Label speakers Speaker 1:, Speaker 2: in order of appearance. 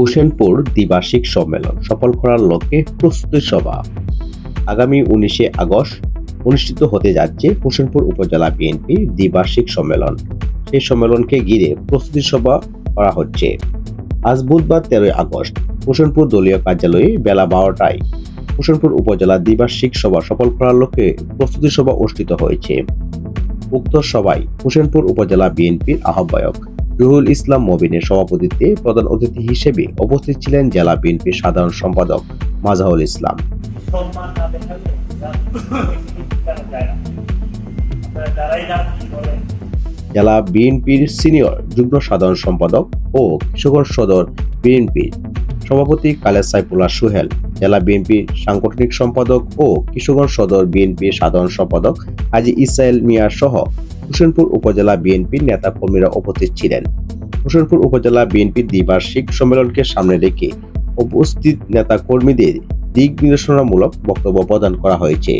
Speaker 1: হোসেনপুর দ্বিবার্ষিক সম্মেলন সফল করার লক্ষ্যে প্রস্তুতি সভা। আগামী উনিশে আগস্ট অনুষ্ঠিত হতে যাচ্ছে হোসেনপুর উপজেলা বিএনপি দ্বিবার্ষিক সম্মেলন। সেই সম্মেলনকে ঘিরে প্রস্তুতি সভা করা হচ্ছে। আজ বুধবার তেরোই আগস্ট হোসেনপুর দলীয় কার্যালয়ে বেলা বারোটায় হোসেনপুর উপজেলা দ্বিবার্ষিক সভা সফল করার লক্ষ্যে প্রস্তুতি সভা অনুষ্ঠিত হয়েছে। উক্ত সভায় হোসেনপুর উপজেলা বিএনপির আহ্বায়ক রুহুল ইসলাম মবিনের সভাপতিত্বে প্রধান অতিথি হিসেবে উপস্থিত ছিলেন জেলা বিএনপির সাধারণ সম্পাদক মাজাহুল ইসলাম। জেলা বিএনপির সিনিয়র যুগ্ম সাধারণ সম্পাদক ও কিশোরগঞ্জ সদর বিএনপির সভাপতি কালেদ সাইফুল্লাহ সুহেল, জেলা বিএনপির সাংগঠনিক সম্পাদক ও কিশোরগঞ্জ সদর বিএনপির সাধারণ সম্পাদক হাজি ইসাইল মিয়া সহ হোসেনপুর উপজেলা বিএনপির নেতা কর্মীরা উপস্থিত ছিলেন। হোসেনপুর উপজেলা বিএনপির দ্বিবার্ষিক সম্মেলনকে সামনে রেখে উপস্থিত নেতা কর্মীদের দিক নির্দেশনামূলক বক্তব্য প্রদান করা হয়েছে।